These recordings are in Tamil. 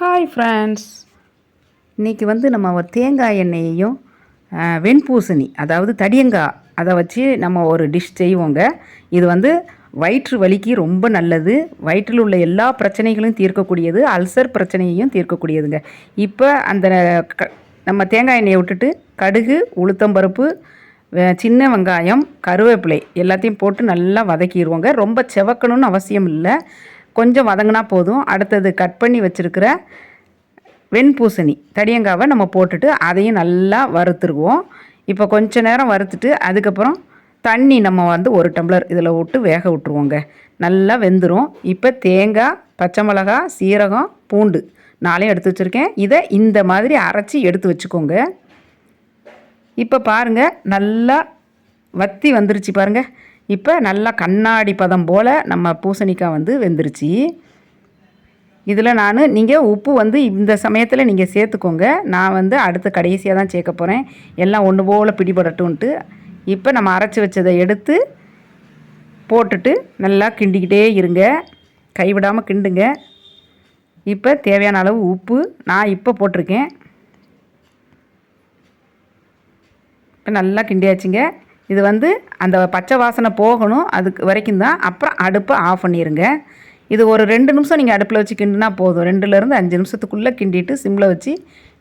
ஹாய் ஃப்ரெண்ட்ஸ் இன்றைக்கி வந்து நம்ம ஒரு தேங்காய் எண்ணெயையும் வெண்பூசணி அதாவது தடியங்காய் அதை வச்சு நம்ம ஒரு டிஷ் செய்வோங்க. இது வந்து வயிற்று வலிக்கு ரொம்ப நல்லது. வயிற்றில் உள்ள எல்லா பிரச்சனைகளையும் தீர்க்கக்கூடியது அல்சர் பிரச்சனையையும் தீர்க்கக்கூடியதுங்க. இப்போ அந்த க நம்ம தேங்காய் எண்ணெயை விட்டுட்டு கடுகு உளுத்தம்பருப்பு சின்ன வெங்காயம் கருவேப்பிலை எல்லாத்தையும் போட்டு நல்லா வதக்கிடுவோங்க. ரொம்ப செவக்கணும்னு அவசியம் இல்லை. கொஞ்சம் வதங்கினா போதும். அடுத்தது கட் பண்ணி வச்சுருக்கிற வெண்பூசணி தடியங்காவை நம்ம போட்டுட்டு அதையும் நல்லா வறுத்துருவோம். இப்போ கொஞ்ச நேரம் வறுத்துட்டு அதுக்கப்புறம் தண்ணி நம்ம வந்து ஒரு டம்ளர் இதில் விட்டு வேக விட்ருவோங்க நல்லா வெந்துடும் இப்போ தேங்காய் பச்சை மிளகா சீரகம் பூண்டு நாளையும் எடுத்து வச்சுருக்கேன். இதை இந்த மாதிரி அரைச்சி எடுத்து வச்சுக்கோங்க. இப்போ பாருங்க நல்லா வத்தி வந்துருச்சு பாருங்கள் இப்போ நல்லா கண்ணாடி பதம் போல் நம்ம பூசணிக்காய் வந்து வெந்துருச்சு. இதில் நான் நீங்கள் உப்பு வந்து இந்த சமயத்தில் நீங்கள் சேர்த்துக்கோங்க. நான் வந்து அடுத்த கடைசியாக தான் சேர்க்க போகிறேன் எல்லாம் ஒன்று போல் பிடிபடட்டும்ன்ட்டு இப்போ நம்ம அரைச்சி வச்சதை எடுத்து போட்டுட்டு நல்லா கிண்டிக்கிட்டே இருங்க. கைவிடாமல் கிண்டுங்க. இப்போ தேவையான அளவு உப்பு நான் இப்போ போட்டிருக்கேன். இப்போ நல்லா கிண்டியாச்சுங்க. இது வந்து அந்த பச்சை வாசனை போகணும் அதுக்கு வரைக்கும் தான். அப்புறம் அடுப்பை ஆஃப் பண்ணிடுங்க இது ஒரு ரெண்டு நிமிஷம் நீங்கள் அடுப்பில் வச்சு கிண்டுனா போதும் ரெண்டுலேருந்து அஞ்சு நிமிஷத்துக்குள்ளே கிண்டிட்டு சிம்மில் வச்சு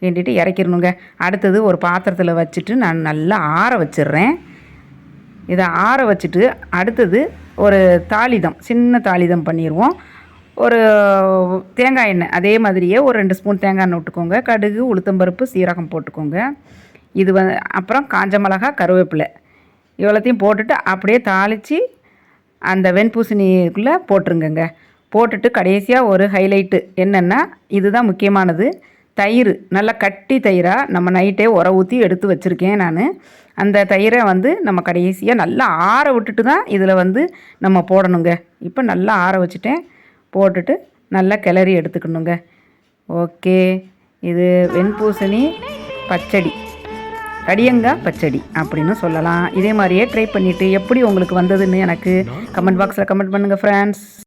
கிண்டிட்டு இறக்கிடணுங்க. அடுத்தது ஒரு பாத்திரத்தில் வச்சுட்டு நான் நல்லா ஆற வச்சிடுறேன். இதை ஆற வச்சுட்டு அடுத்தது ஒரு தாளிதம் சின்ன தாளிதம் பண்ணிடுவோம் ஒரு தேங்காய் எண்ணெய் அதே மாதிரியே ஒரு ரெண்டு ஸ்பூன் தேங்காய் எண்ணெய் விட்டுக்கோங்க. கடுகு உளுத்தம்பருப்பு சீரகம் போட்டுக்கோங்க. இது வ அப்புறம் காஞ்ச மிளகா கருவேப்பிலை. இவ்வளோத்தையும் போட்டுட்டு அப்படியே தாளித்து அந்த வெண்பூசணிக்குள்ளே போட்டுருங்கங்க. போட்டுட்டு கடைசியாக ஒரு ஹைலைட்டு என்னென்னா இதுதான் முக்கியமானது. தயிர் நல்லா கட்டி தயிராக நம்ம நைட்டே உர ஊற்றி எடுத்து வச்சுருக்கேன் நான். அந்த தயிரை வந்து நம்ம கடைசியாக நல்லா ஆற விட்டுட்டு தான் இதில் வந்து நம்ம போடணுங்க. இப்போ நல்லா ஆற வச்சுட்டேன். போட்டுட்டு நல்லா கிளறி எடுத்துக்கணுங்க. ஓகே. இது வெண்பூசணி பச்சடி. கடியங்காய் பச்சடி அப்படின்னு சொல்லலாம். இதே மாதிரியே ட்ரை பண்ணிவிட்டு எப்படி உங்களுக்கு வந்ததுன்னு எனக்கு கமெண்ட் பாக்ஸில் கமெண்ட் பண்ணுங்கள் ஃப்ரெண்ட்ஸ்